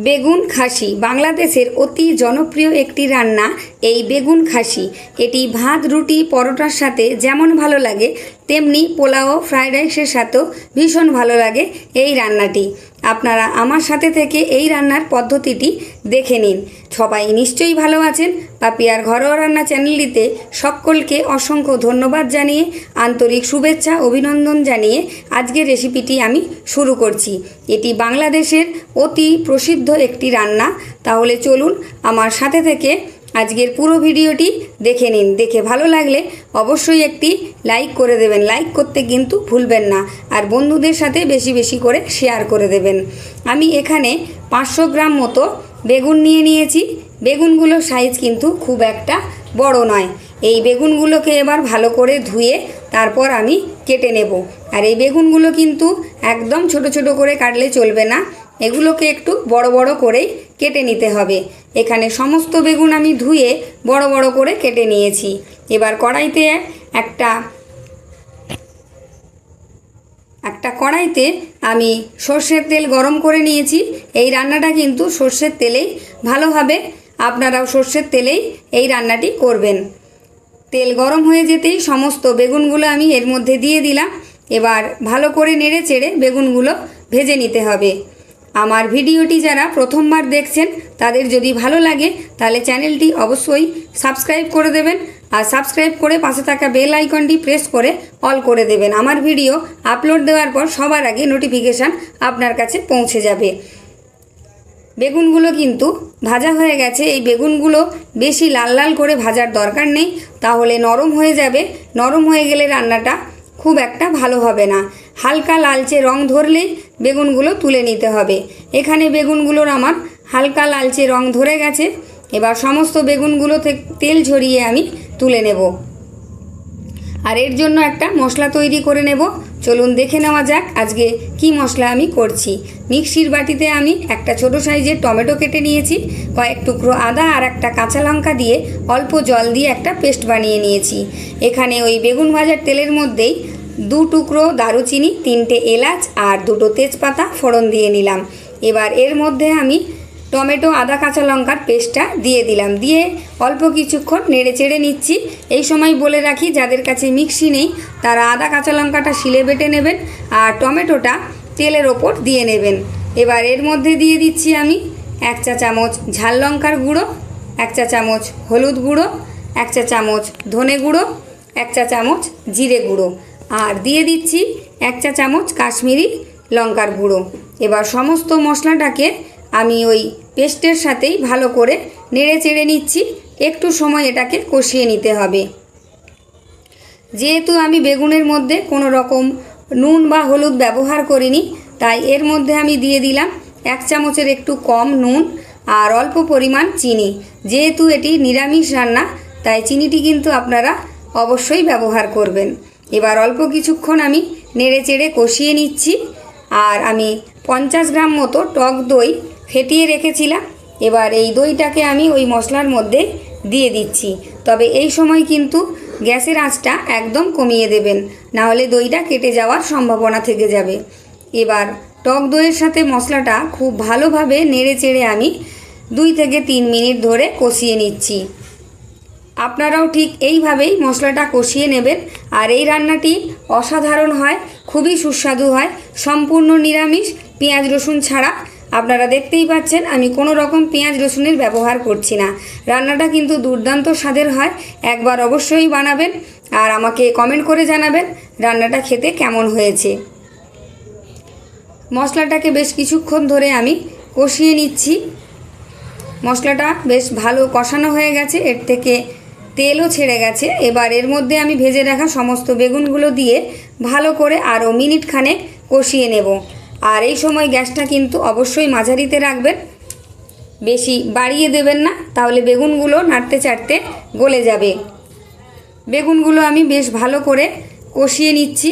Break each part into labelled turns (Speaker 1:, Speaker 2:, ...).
Speaker 1: বেগুন খাসি। বাংলাদেশের অতি জনপ্রিয় একটি রান্না, এই বেগুন খাসি। এটি ভাত, রুটি, পরোটার সাথে যেমন ভালো লাগে তেমনি পোলাও ফ্রায়েড রাইসের সাথেও ভীষণ ভালো লাগে এই রান্নাটি। আপনারা আমার সাথে থেকে এই রান্নার পদ্ধতিটি দেখে নিন। সবাই নিশ্চয়ই ভালো আছেন। পাপিয়ার ঘরোয়া রান্না চ্যানেলটিতে সকলকে অসংখ্য ধন্যবাদ জানিয়ে, আন্তরিক শুভেচ্ছা, অভিনন্দন জানিয়ে আজকের রেসিপিটি আমি শুরু করছি। এটি বাংলাদেশের অতি প্রসিদ্ধ একটি রান্না। তাহলে চলুন আমার সাথে থেকে আজকের পুরো ভিডিওটি দেখে নিন। দেখে ভালো লাগলে অবশ্যই একটি লাইক করে দেবেন। লাইক করতে কিন্তু ভুলবেন না আর বন্ধুদের সাথে বেশি বেশি করে শেয়ার করে দেবেন। আমি এখানে পাঁচশো গ্রাম মতো বেগুন নিয়ে নিয়েছি। বেগুনগুলোর সাইজ কিন্তু খুব একটা বড় নয়। এই বেগুনগুলোকে এবার ভালো করে ধুয়ে তারপর আমি কেটে নেব। আর এই বেগুনগুলো কিন্তু একদম ছোট ছোট করে কাটলে চলবে না। এগুলোকে একটু বড় বড় করেই কেটে নিতে হবে। এখানে সমস্ত বেগুন আমি ধুয়ে বড় বড় করে কেটে নিয়েছি। এবার কড়াইতে একটা একটা কড়াইতে আমি সর্ষের তেল গরম করে নিয়েছি। এই রান্নাটা কিন্তু সর্ষের তেলেই ভালোভাবে আপনারাও সর্ষের তেলেই এই রান্নাটি করবেন। তেল গরম হয়ে যেতেই সমস্ত বেগুনগুলো আমি এর মধ্যে দিয়ে দিলাম। এবার ভালো করে নেড়ে চেড়ে বেগুনগুলো ভেজে নিতে হবে। আমার ভিডিওটি যারা প্রথমবার দেখছেন, তাদের যদি ভালো লাগে, তাহলে চ্যানেলটি অবশ্যই সাবস্ক্রাইব করে দেবেন। আর সাবস্ক্রাইব করে পাশে থাকা বেল আইকনটি প্রেস করে অল করে দেবেন। আমার ভিডিও আপলোড দেওয়ার পর সবার আগে নোটিফিকেশান আপনার কাছে পৌঁছে যাবে। বেগুনগুলো কিন্তু ভাজা হয়ে গেছে। এই বেগুনগুলো বেশি লাল লাল করে ভাজার দরকার নেই। তাহলে নরম হয়ে যাবে। নরম হয়ে গেলে রান্নাটা খুব একটা ভালো হবে না। হালকা লালচে রং ধরলেই বেগুনগুলো তুলে নিতে হবে। এখানে বেগুনগুলোর আমার হালকা লালচে রং ধরে গেছে। এবার সমস্ত বেগুনগুলো থেকে তেল ঝরিয়ে আমি তুলে নেব। আর এর জন্য একটা মশলা তৈরি করে নেব। চলুন দেখে নেওয়া যাক আজকে কি মশলা আমি করছি। মিক্সির বাটিতে আমি একটা ছোট সাইজের টমেটো কেটে নিয়েছি। কয়েক টুকরো আদা আর একটা কাঁচা লঙ্কা দিয়ে অল্প জল দিয়ে একটা পেস্ট বানিয়ে নিয়েছি। এখানে ওই বেগুন ভাজার তেলের মধ্যেই দু টুকরো দারুচিনি, তিনটে এলাচ আর দুটো তেজপাতা ফোড়ন দিয়ে নিলাম। এবার এর মধ্যে আমি টমেটো, আদা, কাঁচা লঙ্কার পেস্টটা দিয়ে দিলাম। দিয়ে অল্প কিছুক্ষণ নেড়ে চেড়ে নিচ্ছি। এই সময় বলে রাখি, যাদের কাছে মিক্সি নেই, তারা আদা, কাঁচা লঙ্কাটা শিলে বেটে নেবেন আর টমেটোটা তেলের ওপর দিয়ে নেবেন। এবার এর মধ্যে দিয়ে দিচ্ছি আমি এক চা চামচ ঝাল লঙ্কার গুঁড়ো, এক চা চামচ হলুদ গুঁড়ো, এক চা চামচ ধনে গুঁড়ো, এক চা চামচ জিরে গুঁড়ো। আর দিয়ে দিচ্ছি এক চা চামচ কাশ্মীরি লঙ্কার গুঁড়ো। এবার সমস্ত মশলাটাকে আমি ওই পেস্টের সাথেই ভালো করে নেড়ে চেড়ে নিচ্ছি। একটু সময় এটাকে কষিয়ে নিতে হবে। যেহেতু আমি বেগুনের মধ্যে কোনো রকম নুন বা হলুদ ব্যবহার করিনি, তাই এর মধ্যে আমি দিয়ে দিলাম এক চামচের একটু কম নুন আর অল্প পরিমাণ চিনি। যেহেতু এটি নিরামিষ রান্না, তাই চিনিটি কিন্তু আপনারা অবশ্যই ব্যবহার করবেন। এবার অল্প কিছুক্ষণ আমি নেড়ে চেড়ে কষিয়ে নিচ্ছি। আর আমি পঞ্চাশ গ্রাম মতো টক দই ফেটিয়ে রেখেছিলাম। এবার এই দইটাকে আমি ওই মশলার মধ্যে দিয়ে দিচ্ছি। তবে এই সময় কিন্তু গ্যাসের আঁচটা একদম কমিয়ে দেবেন নাহলে দইটা কেটে যাওয়ার সম্ভাবনা থেকে যাবে। এবার টক দইয়ের সাথে মশলাটা খুব ভালোভাবে নেড়ে চেড়ে আমি দুই থেকে তিন মিনিট ধরে কষিয়ে নিচ্ছি। আপনারাও ঠিক এইভাবেই মশলাটা কষিয়ে নেবেন। আর এই রান্নাটি অসাধারণ হয়, খুবই সুস্বাদু হয়, সম্পূর্ণ নিরামিষ, পেঁয়াজ রসুন ছাড়া। আপনারা দেখতেই পাচ্ছেন, আমি কোনো রকম পেঁয়াজ রসুনের ব্যবহার করছি না। রান্নাটা কিন্তু দুর্দান্ত স্বাদের হয়, একবার অবশ্যই বানাবেন আর আমাকে কমেন্ট করে জানাবেন রান্নাটা খেতে কেমন হয়েছে। মশলাটাকে বেশ কিছুক্ষণ ধরে আমি কষিয়ে নিচ্ছি। মশলাটা বেশ ভালো কষানো হয়ে গেছে, এর থেকে তেলও ছেড়ে গেছে। এবার এর মধ্যে আমি ভেজে রাখা সমস্ত বেগুনগুলো দিয়ে ভালো করে আরও মিনিট খানেক কষিয়ে নেব। আর এই সময় গ্যাসটা কিন্তু অবশ্যই মাঝারিতে রাখবেন। বেশি বাড়িয়ে দেবেন না, তাহলে বেগুনগুলো নাড়তে চাড়তে গলে যাবে। বেগুনগুলো আমি বেশ ভালো করে কষিয়ে নিচ্ছি।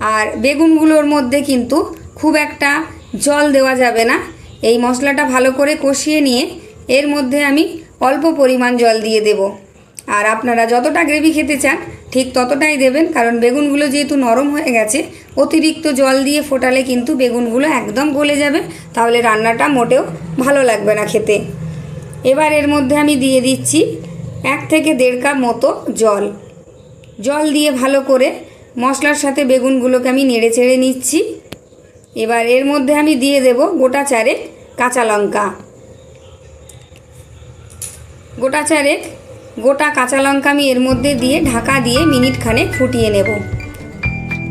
Speaker 1: আর বেগুনগুলোর মধ্যে কিন্তু খুব একটা জল দেওয়া যাবে না। এই মশলাটা ভালো করে কষিয়ে নিয়ে এর মধ্যে আমি অল্প পরিমাণ জল দিয়ে দেব। আর আপনারা যতটা গ্রেভি খেতে চান, ঠিক ততটাই দেবেন, কারণ বেগুনগুলো যেহেতু নরম হয়ে গেছে, অতিরিক্ত জল দিয়ে ফোটালে কিন্তু বেগুনগুলো একদম গলে যাবে, তাহলে রান্নাটা মোটেও ভালো লাগবে না খেতে। এবার এর মধ্যে আমি দিয়ে দিচ্ছি এক থেকে দেড় কাপ মতো জল। জল দিয়ে ভালো করে মশলার সাথে বেগুনগুলোকে আমি নেড়ে চেড়ে নিচ্ছি। এবার এর মধ্যে আমি দিয়ে দেব গোটা চারেক কাঁচা লঙ্কা। গোটা চারেক গোটা কাঁচা লঙ্কা আমি এর মধ্যে দিয়ে ঢাকা দিয়ে মিনিট খানেক ফুটিয়ে নেব।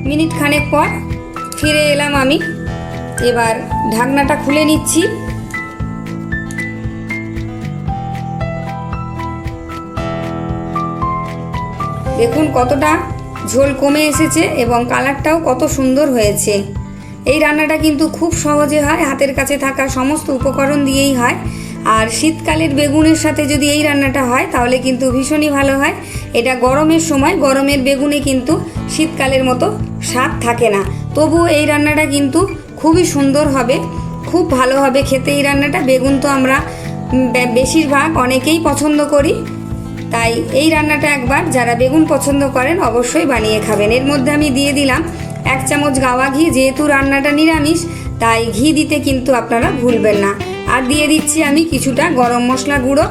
Speaker 1: মিনিট খানেক পর ফিরে এলাম আমি। এবার ঢাকনাটা খুলে নিচ্ছি। দেখুন কতটা ঝোল কমে এসেছে এবং কালারটাও কত সুন্দর হয়েছে। এই রান্নাটা কিন্তু খুব সহজে হয়, হাতের কাছে থাকা সমস্ত উপকরণ দিয়েই হয়। আর শীতকালের বেগুনের সাথে যদি এই রান্নাটা হয়, তাহলে কিন্তু ভীষণই ভালো হয়। এটা গরমের সময়, গরমের বেগুনে কিন্তু শীতকালের মতো স্বাদ থাকে না। তবুও এই রান্নাটা কিন্তু খুবই সুন্দর হবে, খুব ভালো হবে খেতে এই রান্নাটা। বেগুন তো আমরা বেশিরভাগ অনেকেই পছন্দ করি। তাই এই রান্নাটা একবার যারা বেগুন পছন্দ করেন, অবশ্যই বানিয়ে খাবেন। এর মধ্যে আমি দিয়ে দিলাম এক চামচ গাওয়া ঘি, যেহেতু রান্নাটা নিরামিষ, তাই ঘি দিতে কিন্তু আপনারা ভুলবেন না। আর দিয়ে দিচ্ছি আমি কিছুটা গরম মশলা গুঁড়ো।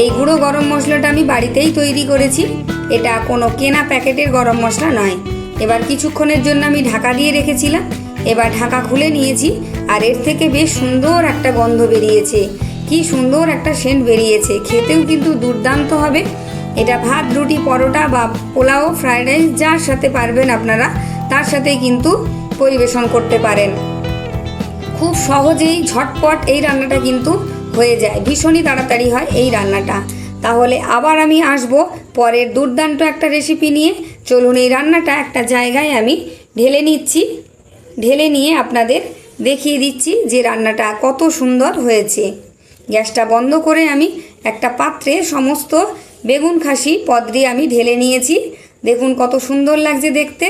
Speaker 1: এই গুঁড়ো গরম মশলাটা আমি বাড়িতেই তৈরি করেছি। এটা কোনো কেনা প্যাকেটের গরম মশলা নয়। এবার কিছুক্ষণের জন্য আমি ঢাকা দিয়ে রেখেছিলাম। এবার ঢাকা খুলে নিয়েছি আর এর থেকে বেশ সুন্দর একটা গন্ধ বেরিয়েছে। কি সুন্দর একটা সেন্ট বেরিয়েছে। খেতেও কিন্তু দুর্দান্ত হবে। এটা ভাত, রুটি, পরোটা বা পোলাও ফ্রাইড রাইস, যার সাথে পারবেন আপনারা, তার সাথেই কিন্তু পরিবেশন করতে পারেন। খুব সহজেই ঝটপট এই রান্নাটা কিন্তু হয়ে যায়। ভীষণই তাড়াতাড়ি হয় এই রান্নাটা। তাহলে আবার আমি আসব পরের দুর্দান্ত একটা রেসিপি নিয়ে। চলুন এই রান্নাটা একটা জায়গায় আমি ঢেলে নিচ্ছি। ঢেলে নিয়ে আপনাদের দেখিয়ে দিচ্ছি যে রান্নাটা কত সুন্দর হয়েছে। গ্যাসটা বন্ধ করে আমি একটা পাত্রে সমস্ত বেগুন খাসি পদ দিয়ে আমি ঢেলে নিয়েছি। দেখুন কত সুন্দর লাগছে দেখতে।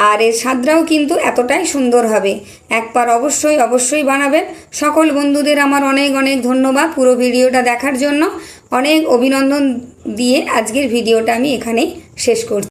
Speaker 1: আর এর স্বাদটাও কিন্তু এতটাই সুন্দর হবে। একবার অবশ্যই অবশ্যই বানাবেন। সকল বন্ধুদের আমার অনেক অনেক ধন্যবাদ পুরো ভিডিওটা দেখার জন্য। অনেক অভিনন্দন দিয়ে আজকের ভিডিওটা আমি এখানেই শেষ করছি।